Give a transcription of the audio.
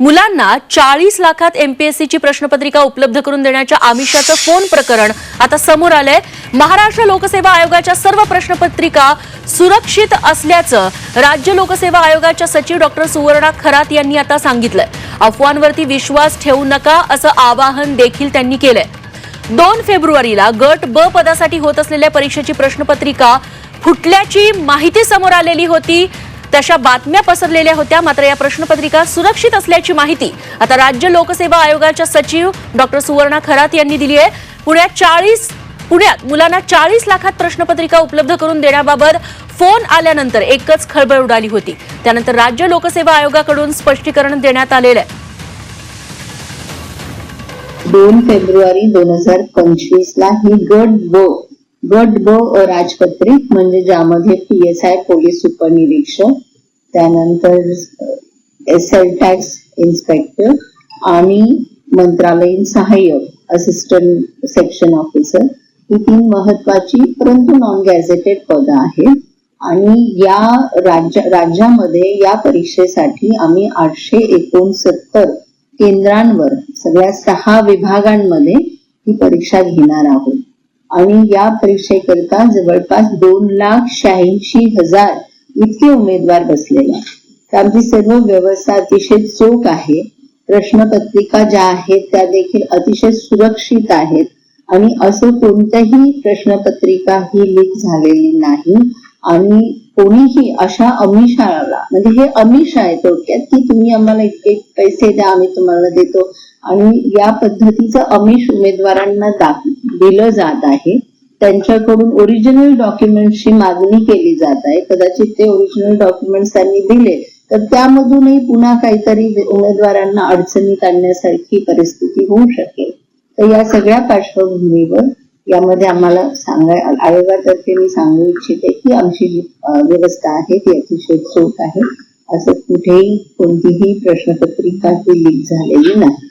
मुलांना चाळीस लाखात एमपीएससीची प्रश्नपत्रिका उपलब्ध करून देण्याच्या आमिषाचं फोन प्रकरण आता समोर आलंय. महाराष्ट्र लोकसेवा आयोगाच्या सर्व प्रश्नपत्रिका सुरक्षित असल्याचं राज्य लोकसेवा आयोगाच्या सचिव डॉक्टर सुवर्णा खरात यांनी आता सांगितलंय. अफवांवरती विश्वास ठेवू नका असं आवाहन देखील त्यांनी केलंय. दोन फेब्रुवारीला गट ब पदासाठी होत असलेल्या परीक्षेची प्रश्नपत्रिका फुटल्याची माहिती समोर आलेली होती. तशा बातम्या पसरलेल्या होत्या. मात्र या प्रश्नपत्रिका सुरक्षित असल्याची माहिती आता राज्य लोकसेवा आयोगाच्या सचिव डॉक्टर सुवर्णा खरात यांनी दिली आहे. पुण्यात चाळीस पुण्यात मुलांना चाळीस लाखात प्रश्नपत्रिका उपलब्ध करून देण्याबाबत फोन आल्यानंतर एकच खळबळ उडाली होती. त्यानंतर राज्य लोकसेवा आयोगाकडून स्पष्टीकरण देण्यात आलेलं आहे. दोन फेब्रुवारी दोन हजार पंचवीस ला ही गट ब गट ब राजपत्रित म्हणजे ज्यामध्ये पी एस आय पोलीस उपनिरीक्षक त्यानंतर एस एल टॅक्स इन्स्पेक्टर आणि मंत्रालयीन सहाय्यक असिस्टंट सेक्शन ऑफिसर ही तीन महत्वाची परंतु नॉन गॅझेटेड पदं आहेत. आणि या राज्य राज्यामध्ये या परीक्षेसाठी आम्ही आठशे एकोणसत्तर केंद्रांवर सगळ्या सहा विभागांमध्ये ही परीक्षा घेणार आहोत. आणि या परीक्षेकरता जवळपास दोन लाख शहाऐंशी हजार इतके उमेदवार बसलेले आहेत. आमची सर्व व्यवस्था अतिशय चोख आहे. प्रश्नपत्रिका ज्या आहेत त्या देखील अतिशय सुरक्षित आहेत. आणि असं कोणतंही प्रश्नपत्रिका ही लीक झालेली नाही. आणि कोणीही अशा अमिषाला म्हणजे हे अमिष आहे थोडक्यात की तुम्ही आम्हाला इतके पैसे द्या आम्ही तुम्हाला देतो. आणि या पद्धतीचं अमिष उमेदवारांना दाखवतो दिलं जात आहे. त्यांच्याकडून ओरिजिनल डॉक्युमेंटची मागणी केली जात आहे. कदाचित ते ओरिजिनल डॉक्युमेंट्स त्यांनी दिले. तर त्यामधूनही पुन्हा काहीतरी उमेदवारांना अडचणीत आणण्यासारखी परिस्थिती होऊ शकेल. तर या सगळ्या पार्श्वभूमीवर यामध्ये आम्हाला सांगाय आयोगातर्फे मी सांगू इच्छिते की आमची जी व्यवस्था आहे ती अतिशय चोख आहे. असं कुठेही कोणतीही प्रश्नपत्रिका ती लीक झालेली नाही.